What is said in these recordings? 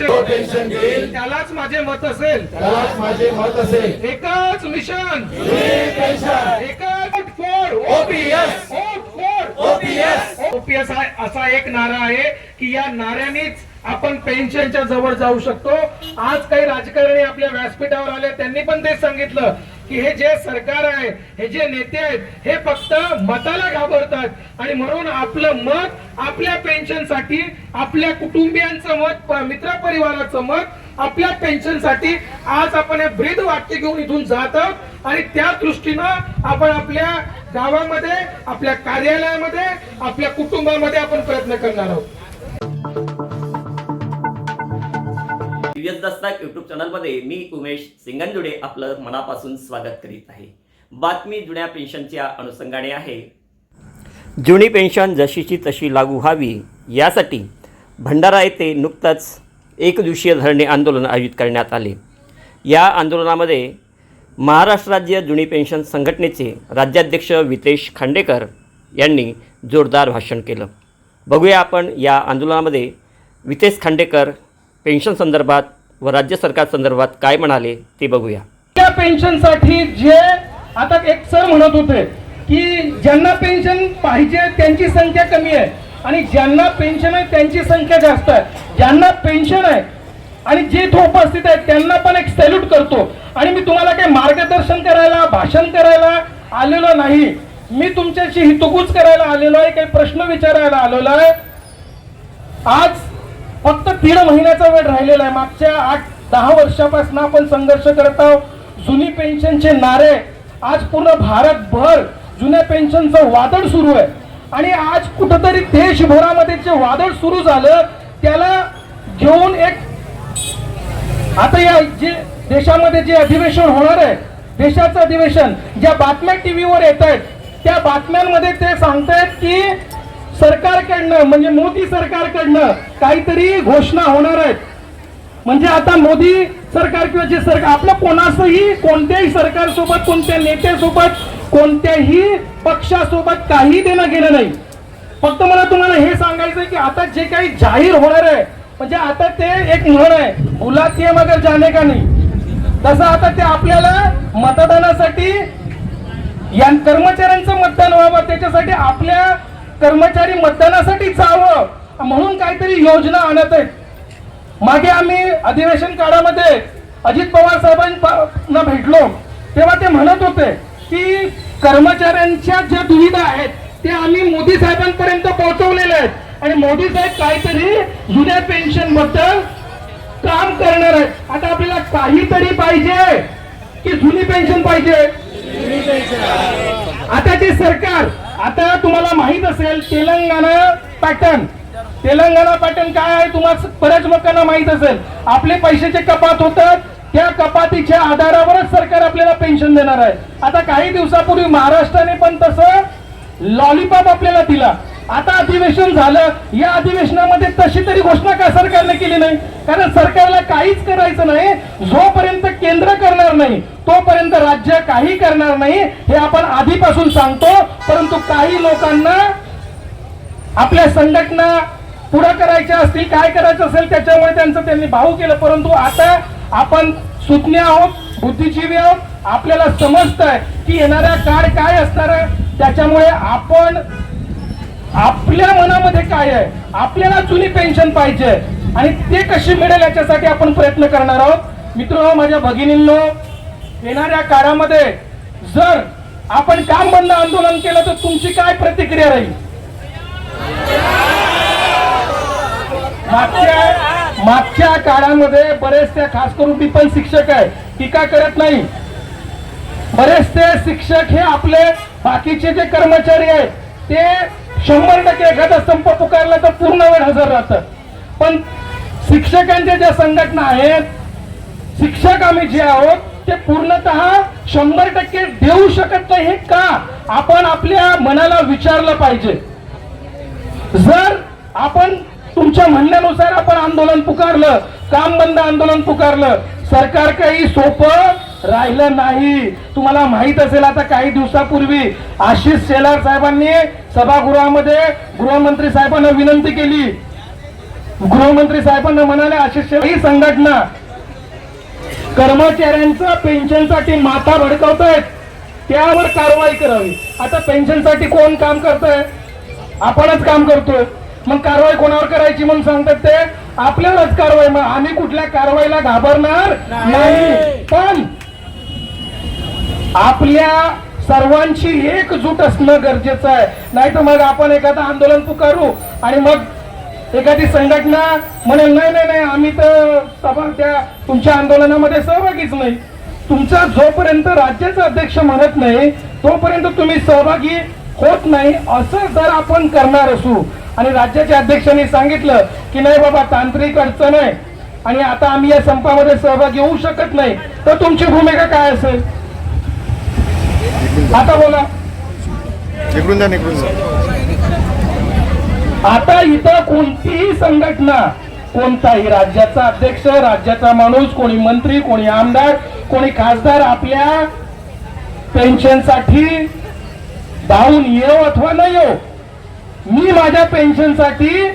घेईल त्यालाच माझे मत असेल. त्यालाच माझे मत असेल. एकच मिशन. एकच फोड OPS. OPS. ओपीएस असा एक नारा आहे की या नाऱ्यानेच आपण पेन्शनच्या जवळ जाऊ शकतो. आज काही राजकारणी आपल्या व्यासपीठावर आले त्यांनी पण तेच सांगितलं. की हे जे सरकार आहे हे जे नेते आहेत हे फक्त मताला घाबरतात. आणि म्हणून आपलं मत आपल्या पेन्शनसाठी आपल्या कुटुंबियांचं मत मित्र मित्रपरिवाराचं मत आपल्या पेन्शनसाठी आज आपण हे ब्रीद वाक्य घेऊन इथून जात आहोत. आणि त्या दृष्टीनं आपण आपल्या गावामध्ये आपल्या कार्यालयामध्ये आपल्या कुटुंबामध्ये आपण प्रयत्न करणार आहोत. दिव्यस दस्ताक यूट्यूब चॅनलमध्ये मी उमेश सिंगनजुडे आपलं मनापासून स्वागत करीत आहे. बातमी जुन्या पेन्शनच्या अनुषंगाने आहे. जुनी पेन्शन जशीची तशी लागू व्हावी यासाठी भंडारा येथे नुकतंच एक दिवसीय धरणे आंदोलन आयोजित करण्यात आले. या आंदोलनामध्ये महाराष्ट्र राज्य जुनी पेन्शन संघटनेचे राज्याध्यक्ष वितेश खांडेकर यांनी जोरदार भाषण केलं. बघूया आपण या आंदोलनामध्ये वितेश खांडेकर पेन्शन संदर्भात व राज्य सरकार संदर्भात काय म्हणाले ते बघूया. त्या पेन्शनसाठी जे आता एक सर म्हणत होते की ज्यांना पेन्शन पाहिजे त्यांची संख्या कमी आहे आणि ज्यांना पेन्शन आहे त्यांची संख्या जास्त आहे. ज्यांना पेन्शन आहे आणि जे इथं उपस्थित आहेत त्यांना पण एक सॅल्यूट करतो. आणि मी तुम्हाला काही मार्गदर्शन करायला भाषण करायला आलेलो नाही. मी तुमच्याशी हितगुज करायला आलेलो आहे काही प्रश्न विचारायला आलेलो आहे. आज फक्त दीड महिन्याचा वेळ राहिलेला आहे. मागच्या आठ दहा वर्षापासून आपण संघर्ष करत आहोत. जुनी पेन्शनचे नारे आज पूर्ण भारतभर जुन्या पेन्शनचं वादळ सुरू आहे. आणि आज कुठंतरी देशभरामध्ये जे वादळ सुरू झालं त्याला घेऊन एक आता या जे देशामध्ये जे अधिवेशन होणार आहे देशाचं अधिवेशन ज्या बातम्या टी व्हीवर येत आहेत त्या बातम्यांमध्ये ते सांगतायत की सरकारकडनं म्हणजे मोदी सरकारकडनं काहीतरी घोषणा होणार आहेत. म्हणजे आता मोदी सरकार किंवा जे सरकार आपलं कोणाचंही कोणत्याही सरकारसोबत कोणत्या नेत्यासोबत कोणत्याही पक्षासोबत काही देणं गेलं नाही. फक्त मला तुम्हाला हे सांगायचं की आता जे काही जाहीर होणार आहे म्हणजे आता ते एक म्हण आहे बुलाती मगर जाणे का नाही. तसं आता ते आपल्याला मतदानासाठी या कर्मचाऱ्यांचं मतदान व्हावं त्याच्यासाठी आपल्या कर्मचारी मतदानासाठी जावं म्हणून काहीतरी योजना आणत आहेत. मागे आम्ही अधिवेशन काळामध्ये अजित पवार साहेबांना भेटलो तेव्हा ते म्हणत होते की कर्मचाऱ्यांच्या ज्या दुविधा आहेत ते आम्ही मोदी साहेबांपर्यंत पोहोचवलेले आहेत. आणि मोदी साहेब काहीतरी जुन्या पेन्शनबद्दल काम करणार आहेत. आता आपल्याला काहीतरी पाहिजे की जुनी पेन्शन पाहिजे? आता जे सरकार आता तुम्हाला माहीत असेल तेलंगणा पॅटर्न तेलंगणा पॅटर्न काय आहे तुम्हाला बऱ्याच लोकांना माहीत असेल. आपले पैशाचे कपात होतात त्या कपातीच्या आधारावरच सरकार आपल्याला पेन्शन देणार आहे. आता काही दिवसापूर्वी महाराष्ट्राने पण तसं लॉलीपॉप आपल्याला दिला. आता अधिवेशन झालं. या अधिवेशनामध्ये तशी तरी घोषणा का सरकारने केली नाही? कारण सरकारला काहीच करायचं नाही. जोपर्यंत केंद्र करणार नाही तोपर्यंत राज्य काही करणार नाही हे आपण आधीपासून सांगतो. परंतु काही लोकांना आपल्या संघटना पुढं करायच्या असतील काय करायचं असेल त्याच्यामुळे त्यांचं त्यांनी भाऊ केलं. परंतु आता आपण सुज्ञ आहोत बुद्धिजीवी आहोत. आपल्याला समजतंय की येणाऱ्या काळ काय असणार आहे. त्याच्यामुळे आपण आपल्या मनामध्ये काय आहे? आपल्याला जुनी पेन्शन पाहिजे. आणि ते कशी मिळेल याच्यासाठी आपण प्रयत्न करणार आहोत. मित्र माझ्या भगिनींनो येणाऱ्या काळामध्ये जर आपण काम बंद आंदोलन केलं तर तुमची काय प्रतिक्रिया राहील? मागच्या मागच्या काळामध्ये बरेचसे खास करून ती पण शिक्षक आहे टीका करत नाही. बरेचसे शिक्षक हे आपले बाकीचे जे कर्मचारी आहेत ते शंभर टक्के एखादा संप पुकारला तर पूर्ण वेळ हजर राहतात पण शिक्षकांच्या ज्या संघटना आहेत शिक्षक आम्ही जे आहोत ते पूर्णतः शंभर टक्के देऊ शकत नाही हे का? आपण आपल्या मनाला विचारलं पाहिजे. जर आपण तुमच्या म्हणण्यानुसार आपण आंदोलन पुकारलं काम बंद आंदोलन पुकारलं सरकार काही सोपं राहिलं नाही. तुम्हाला माहीत असेल आता काही दिवसापूर्वी आशिष शेलार साहेबांनी सभागृहामध्ये गृहमंत्री साहेबांना विनंती केली. गृहमंत्री साहेबांना म्हणाले ही संघटना कर्मचाऱ्यांचा पेन्शनसाठी माथा भडकवतायत त्यावर कारवाई करावी. आता पेन्शनसाठी कोण काम करतंय? आपणच काम करतोय. मग कारवाई कोणावर करायची म्हणून सांगतात ते? आपल्यालाच कारवाई. मग आम्ही कुठल्या कारवाईला घाबरणार नाही. पण आपल्या सर्वांची एकजूट असणं गरजेचं आहे. नाही तर मग आपण एखादं आंदोलन पुकारू आणि मग एखादी संघटना म्हणेल नाही नाही नाही आम्ही तर सभा त्या तुमच्या आंदोलनामध्ये सहभागीच नाही. तुमचा जोपर्यंत राज्याचा अध्यक्ष म्हणत नाही तोपर्यंत तुम्ही सहभागी होत नाही असं जर आपण करणार असू आणि राज्याच्या अध्यक्षांनी सांगितलं की नाही बाबा तांत्रिक अडचण आहे आणि आता आम्ही या संपामध्ये सहभागी होऊ शकत नाही तर तुमची भूमिका काय असेल? आता बोला. निकडून जा निकडून जा. आता इथं कोणतीही संघटना कोणताही राज्याचा अध्यक्ष राज्याचा माणूस कोणी मंत्री कोणी आमदार कोणी खासदार आपल्या पेन्शनसाठी धावून येऊ अथवा न येऊ मी माझ्या पेन्शनसाठी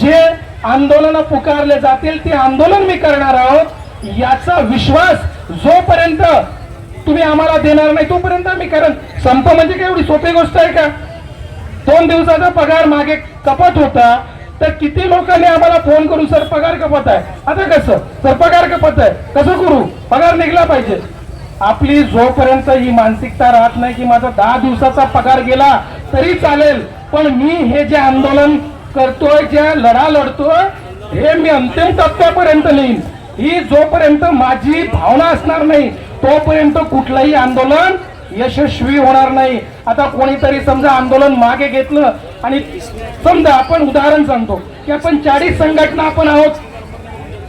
जे आंदोलन पुकारले जातील ते आंदोलन मी करणार आहोत याचा विश्वास जोपर्यंत तुम्ही आम्हाला देणार नाही तोपर्यंत आम्ही कारण संप म्हणजे काय एवढी सोपी गोष्ट आहे का? दोन दिवसाचा पगार मागे कपात होता तर किती लोकांनी आम्हाला फोन करू सर पगार कपात आहे. आता कसं? सर पगार कपात आहे. कसं करू? पगार निघला पाहिजे. आपली जोपर्यंत ही मानसिकता राहत नाही की माझा दहा दिवसाचा पगार गेला तरी चालेल. पण मी हे जे आंदोलन करतोय जे लढा लढतोय हे मी अंतिम टप्प्यापर्यंत नेईन. ही जोपर्यंत माझी भावना असणार नाही तोपर्यंत कुठलंही आंदोलन यशस्वी होणार नाही. आता कोणीतरी समजा आंदोलन मागे घेतलं आणि समजा आपण उदाहरण सांगतो की आपण चाळीस संघटना आपण आहोत.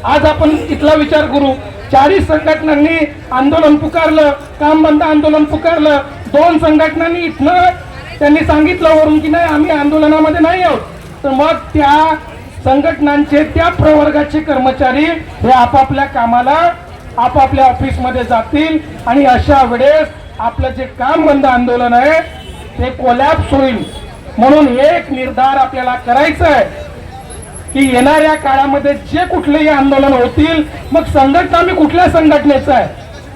आज आपण इथला विचार करू. चाळीस संघटनांनी आंदोलन पुकारलं काम बंद आंदोलन पुकारलं. दोन संघटनांनी इथनं त्यांनी सांगितलं वरून की नाही आम्ही आंदोलनामध्ये नाही आहोत. तर मग त्या संघटनांचे त्या प्रवर्गाचे कर्मचारी हे आपापल्या कामाला आपापल्या ऑफिसमध्ये जातील आणि अशा वेळेस आपलं जे काम बंद आंदोलन आहे ते कोलॅप्स होईल. म्हणून एक निर्धार आपल्याला करायचा आहे की येणाऱ्या काळामध्ये जे कुठलेही आंदोलन होतील मग संघटना मी कुठल्या संघटनेचा आहे?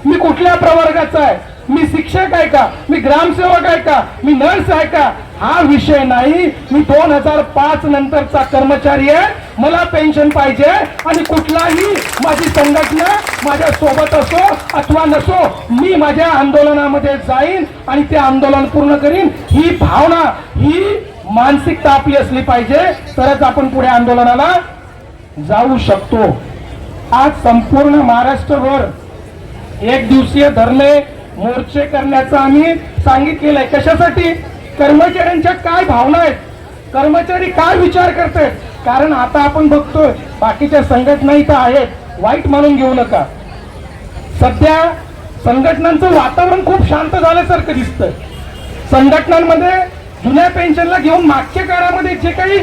मी कुठल्या प्रवर्गाचा आहे? मी शिक्षक आहे का? मी ग्रामसेवक आहे का? मी नर्स आहे का? हा विषय नाही. मी दोन हजार पाच नंतरचा कर्मचारी आहे. मला पेन्शन पाहिजे आणि कुठलाही माझी संघटना माझ्या सोबत असो अथवा नसो मी माझ्या आंदोलनामध्ये जाईन आणि ते आंदोलन पूर्ण करीन. ही भावना ही मानसिकता आपली असली पाहिजे. तरच आपण पुढे आंदोलनाला जाऊ शकतो. आज संपूर्ण महाराष्ट्रभर एक दिवसीय धरणे मोर्चे करण्याचं आम्ही सांगितलेलं आहे. कशासाठी? कर्मचाऱ्यांच्या काय भावना आहेत? कर्मचारी काय विचार करतायत? कारण आता आपण बघतोय बाकीच्या संघटना इथं आहेत. वाईट मानून घेऊ नका. सध्या संघटनांचं वातावरण खूप शांत झाल्यासारखं दिसतंय. संघटनांमध्ये जुन्या पेन्शनला घेऊन मागच्या काळामध्ये जे काही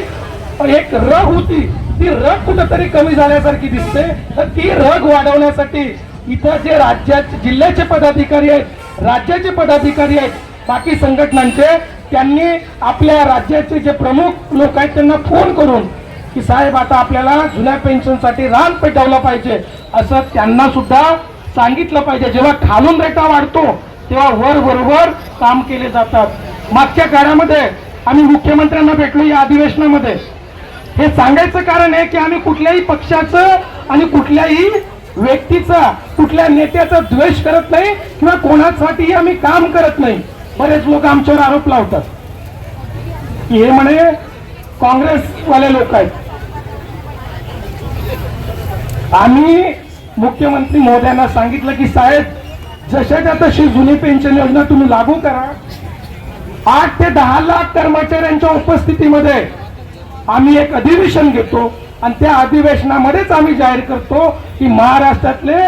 एक रग होती ती रग कुठंतरी कमी झाल्यासारखी दिसते. तर ती रग वाढवण्यासाठी इथं जे राज्याचे जिल्ह्याचे पदाधिकारी आहेत राज्याचे पदाधिकारी आहेत बाकी संघटनांचे त्यांनी आपल्या राज्याचे जे प्रमुख लोक आहेत त्यांना फोन करून की साहेब आता आपल्याला जुन्या पेन्शनसाठी रान पेटवलं पाहिजे असं त्यांना सुद्धा सांगितलं पाहिजे. जेव्हा खालून रेटा वाढतो तेव्हा वर बरोबर काम केले जातात. मागच्या काळामध्ये आम्ही मुख्यमंत्र्यांना भेटलो या अधिवेशनामध्ये. हे सांगायचं कारण आहे की आम्ही कुठल्याही पक्षाचं आणि कुठल्याही व्यक्तीचा कुठल्या नेत्याचा द्वेष करत नाही किंवा कोणासाठीही आम्ही काम करत नाही. बरेच लोक आमच्यावर आरोप लावतात. की हे म्हणे काँग्रेसवाले लोक आहेत. आम्ही मुख्यमंत्री महोदयांना सांगितलं की साहेब जशाच्या तशी जुनी पेन्शन योजना तुम्ही लागू करा. आठ ते दहा लाख कर्मचाऱ्यांच्या उपस्थितीमध्ये आम्ही एक अधिवेशन घेतो आणि त्या अधिवेशनामध्येच आम्ही जाहीर करतो की महाराष्ट्रातले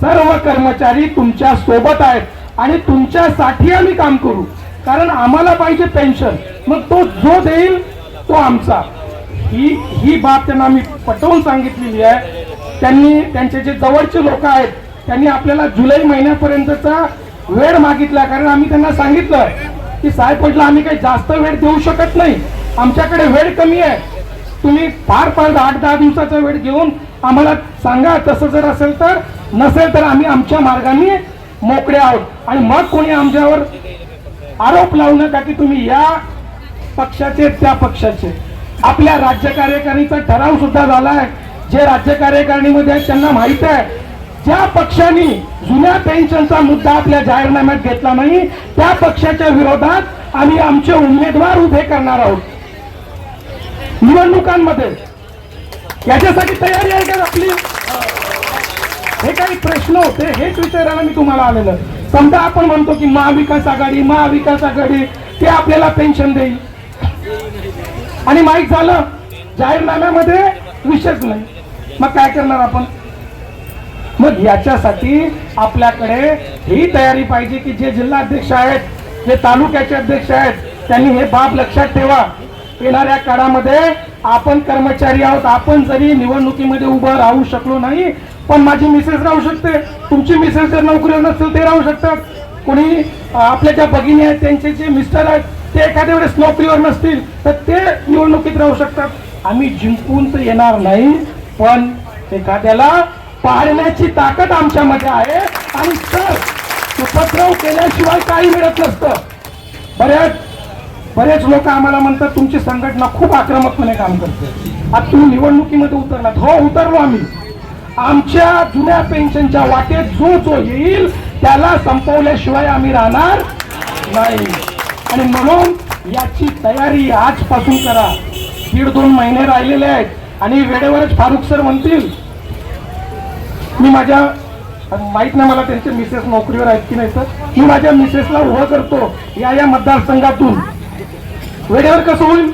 सर्व कर्मचारी तुमच्यासोबत आहेत आणि तुमच्यासाठी आम्ही काम करू. कारण आम्हाला पाहिजे पेन्शन. मग तो जो देईल तो आमचा. ही ही बाब त्यांना मी पटवून सांगितलेली आहे. त्यांनी त्यांचे जे जवळचे लोक आहेत त्यांनी आपल्याला जुलै महिन्यापर्यंतचा वेळ मागितला. कारण आम्ही त्यांना सांगितलं की साहेब म्हटलं आम्ही काही जास्त वेळ देऊ शकत नाही. आमच्याकडे वेळ कमी आहे. तुम्ही फार फार आठ दहा दिवसाचा वेळ घेऊन आम्हाला सांगा. तसं जर असेल तर नसेल तर आम्ही आमच्या मार्गाने मोकळे आहोत. आणि मग कोणी आमच्यावर आरोप लावू नका की तुम्ही या पक्षाचे त्या पक्षाचे. आपल्या राज्य कार्यकारिणीचा ठराव सुद्धा झाला आहे. जे राज्य कार्यकारिणीमध्ये आहेत त्यांना माहीत आहे. ज्या पक्षाने जुन्या पेन्शनचा मुद्दा आपल्या जाहीरनाम्यात घेतला नाही त्या पक्षाच्या विरोधात आम्ही आमचे उमेदवार उभे करणार आहोत. निवडणुकांमध्ये याच्यासाठी तयारी आहे का आपली? हे काही प्रश्न होते हेच विचारायला मी तुम्हाला आलेलं समजा आपण म्हणतो की महाविकास आघाडी महाविकास आघाडी ते आपल्याला पेन्शन देईल. आणि माहीत झालं जाहीरनाम्यामध्ये विषयच नाही. मग काय करणार आपण? मग याच्यासाठी आपल्याकडे ही तयारी पाहिजे की जे जिल्हाध्यक्ष आहेत जे तालुक्याचे अध्यक्ष आहेत त्यांनी हे बाब लक्षात ठेवा. येणाऱ्या काळामध्ये आपण कर्मचारी आहोत आपण जरी निवडणुकीमध्ये उभं राहू शकलो नाही पण माझी मिसेस राहू शकते. तुमची मिसेस जर नोकरीवर नसतील ते राहू शकतात. कोणी आपल्या ज्या भगिनी आहेत त्यांचे जे मिस्टर आहेत ते एखाद्या वेळेस नोकरीवर नसतील तर ते निवडणुकीत राहू शकतात. आम्ही जिंकून तर येणार नाही पण एखाद्याला पाळण्याची ताकद आमच्यामध्ये आहे. आणि सर उपद्रव केल्याशिवाय काही मिळत नसतं. बऱ्याच बरेच लोक आम्हाला म्हणतात तुमची संघटना खूप आक्रमकपणे काम करते. आता तुम्ही निवडणुकीमध्ये उतरलात. हो उतरलो आम्ही. आमच्या जुन्या पेन्शनच्या वाटेत जो जो येईल त्याला संपवल्याशिवाय आम्ही राहणार नाही. आणि म्हणून याची तयारी आजपासून करा. दीड दोन महिने राहिलेले आहेत. आणि वेळेवरच फारुख सर म्हणतील मी माझ्या माहीत नाही मला त्यांचे मिसेस नोकरीवर आहेत की नाही सर. मी माझ्या मिसेसला उभं करतो या या मतदारसंघातून. वेळेवर कसं होईल?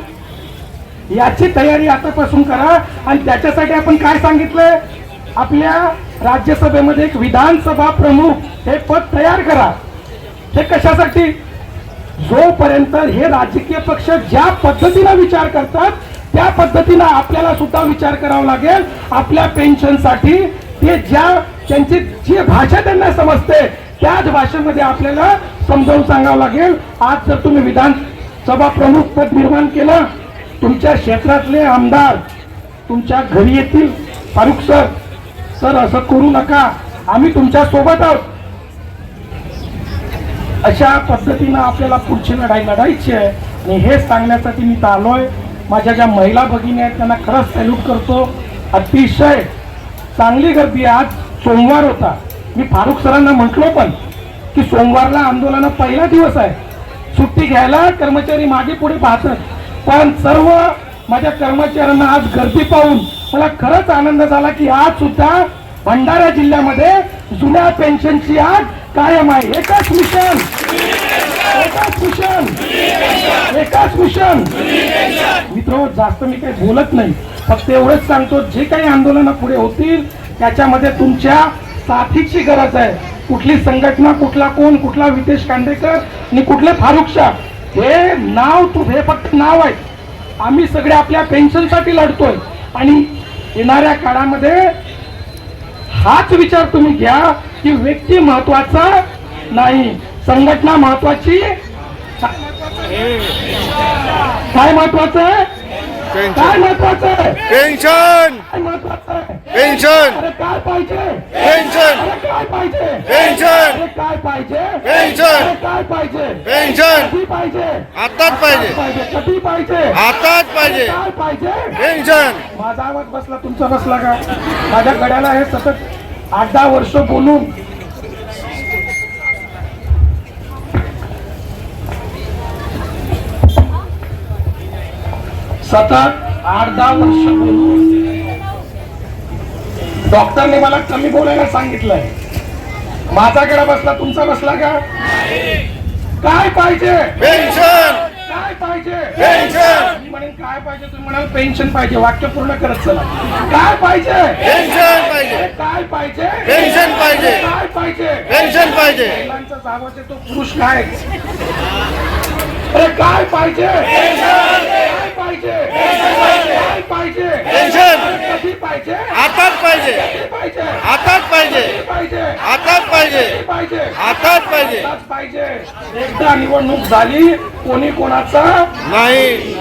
याची तयारी आतापासून करा आणि त्याच्यासाठी आपण काय सांगितलंय? आपल्या राज्यसभेमध्ये एक विधानसभा प्रमुख हे पद तयार करा. हे कशासाठी? जोपर्यंत हे राजकीय पक्ष ज्या पद्धतीनं विचार करतात त्या पद्धतीनं आपल्याला सुद्धा विचार करावा लागेल आपल्या पेन्शनसाठी ते ज्या त्यांची जी भाषा त्यांना समजते त्याच भाषेमध्ये आपल्याला समजावून सांगावं लागेल. आज जर तुम्ही विधानसभा प्रमुख पद निर्माण केलं तुमच्या क्षेत्रातले आमदार तुमच्या घरी येतील फारुख सर सर असं करू नका. आम्ही तुमच्यासोबत आहोत. अशा पद्धतीनं आपल्याला पुढची लढाई लढायची आहे. आणि हे सांगण्यासाठी मी तर आलोय. माझ्या ज्या महिला भगिनी आहेत त्यांना खरंच सॅल्यूट करतो. अतिशय चांगली गर्दी आहे. आज सोमवार होता. मी फारुख सरांना म्हटलो पण की सोमवारला आंदोलन पहिला दिवस आहे. सुट्टी घ्यायला कर्मचारी मागे पुढे पाहतात पण सर्व माझ्या कर्मचाऱ्यांना आज गर्दी पाहून मला खरंच आनंद झाला की आज सुद्धा भंडारा जिल्ह्यामध्ये जुन्या पेन्शनची आज कायम आहे. एकच मिशन एकाच मिशन. एकाच मिशन. मित्र जास्त मी काही बोलत नाही. फक्त एवढंच सांगतो जे काही आंदोलन पुढे होतील त्याच्यामध्ये तुमच्या साथीची गरज आहे. कुठली संघटना कुठला कोण कुठला विदेश कांडेकर आणि कुठले फारुख शाह हे नाव तू हे फक्त नाव आहे. आम्ही सगळे आपल्या पेन्शनसाठी लढतोय. आणि येणाऱ्या काळामध्ये हाच विचार तुम्ही घ्या की व्यक्ती महत्त्वाचा नाही. संघटना महत्वाची? काय महत्वाचं? काय महत्वाचं? पेन्शन काय महत्वाचं? पेन्शन अरे काय पाहिजे? पेन्शन अरे काय पाहिजे? पेन्शन अरे काय पाहिजे? पेन्शन. अरे काय पाहिजे? पेन्शन कधी पाहिजे? आताच पाहिजे. पाहिजे. कधी पाहिजे? आताच पाहिजे. काय पाहिजे? पेन्शन माझा आवाज बसला तुमचा बसला का? माझ्या गड्याला हे सतत आठ दहा वर्ष बोलून सतत आठ दहा वर्ष डॉक्टरने मला कमी बोलायला सांगितलंय. माझा गडा बसला तुमचा बसला का? काय पाहिजे? पेन्शन काय पाहिजे? पेन्शन मी म्हणेन काय पाहिजे? तुम्ही म्हणाल पेन्शन पाहिजे. वाक्य पूर्ण करत चला. काय पाहिजे? पेन्शन पाहिजे. काय पाहिजे? पेन्शन पाहिजे. काय पाहिजे? पेन्शन पाहिजे. महिलांचा जावं तो पुरुष काय अरे काय पाहिजे? पाहिजे. पाहिजे. कधी पाहिजे? आताच पाहिजे. आताच पाहिजे. आताच पाहिजे. आताच पाहिजे. आताच पाहिजे. एकदा निवडणूक झाली कोणी कोणाचा? नाही.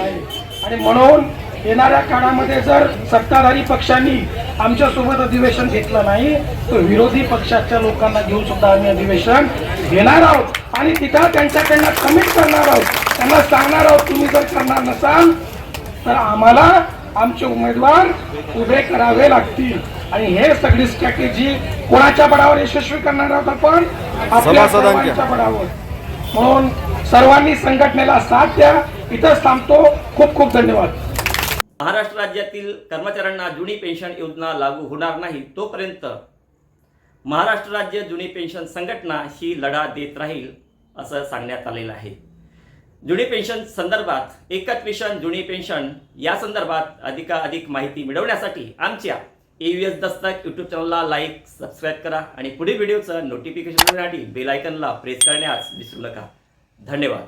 आणि म्हणून येणाऱ्या काळामध्ये जर सत्ताधारी पक्षांनी आमच्यासोबत अधिवेशन घेतलं नाही तर विरोधी पक्षाच्या लोकांना घेऊन सुद्धा आम्ही अधिवेशन घेणार आहोत. आणि तिथं त्यांच्याकडनं कमिट करणार आहोत. त्यांना सांगणार आहोत तुम्ही जर करणार नसाल तर आम्हाला आमचे उमेदवार उभे करावे लागतील. आणि हे सगळी स्ट्रॅटेजी कोणाच्या बळावर यशस्वी करणार आहोत आपण? आपल्या. सर्वांच्या बळावर म्हणून सर्वांनी संघटनेला साथ द्या. इथंच थांबतो. खूप खूप धन्यवाद. महाराष्ट्र राज्यातील कर्मचाऱ्यांना जुनी पेन्शन योजना लागू होणार नाही तोपर्यंत महाराष्ट्र राज्य जुनी पेन्शन संघटना ही लढा देत राहील असं सांगण्यात आलेलं आहे. जुनी पेन्शन संदर्भात एकच मिशन जुनी पेन्शन या संदर्भात अधिकाधिक माहिती मिळवण्यासाठी आमच्या A V S Dastak YouTube चॅनलला लाईक सबस्क्राईब करा आणि पुढील व्हिडिओचं नोटिफिकेशन मिळण्यासाठी बेल आयकनला प्रेस करण्यास विसरू नका. धन्यवाद.